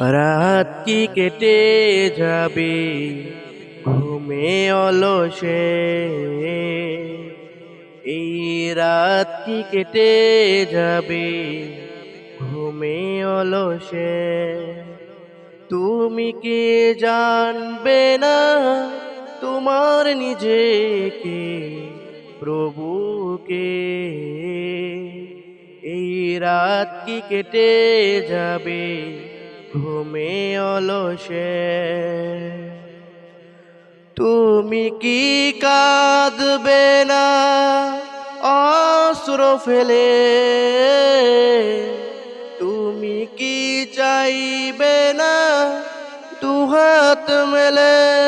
রাত কি কেটে যাবে? ঘুমে অলসে। এই রাত কি কেটে যাবে? ঘুমে অলসে। তুমি কে জানবে না? তোমার নিজেকে, প্রভুকে। এই রাত কি কেটে যাবে? ঘুমে অলসে। তুমি কি কাঁদবে না? অস্ত্র ফেলে। তুমি কি চাইবে না? দুহাত মেলে।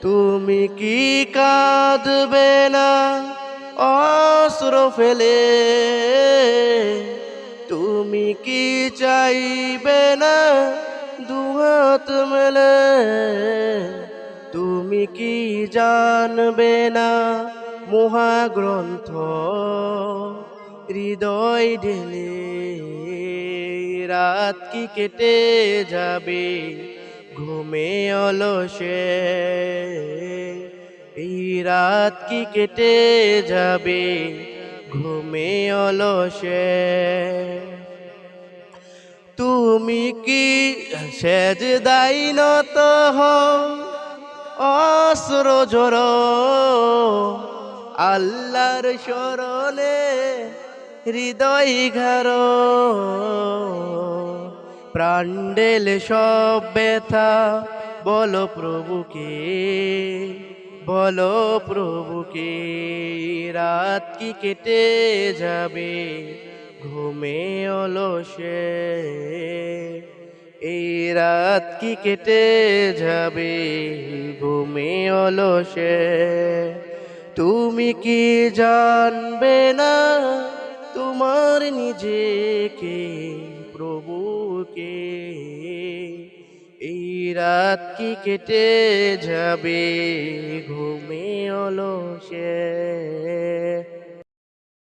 তুমি কি কাঁদবে না? অস্ত্র ফেলে। তুমি কি চাইবে না? দুহাত মেলে। তুমি কি জানবে না? মহাগ্রন্থ হৃদয় ঢেলে রাত কি কেটে যাবে? ঘুমে অলসে। এই রাত কি কেটে যাবে? ঘুমে অলসে। তুমি কি সেজ দাইনত হও? অস্র জোর আল্লাহর স্মরণে হৃদয় ঘর। প্রাণ্ডেল সব ব্যথা, বলো প্রভুকে বলো প্রভুকে রাত কি কেটে যাবে? ঘুমে অলসে। এই রাত কি কেটে যাবে? ঘুমে অলসে। তুমি কি জানবে না তোমার নিজেকে, প্রভুকে? এই রাত কি কেটে যাবে? ঘুমে অলসে।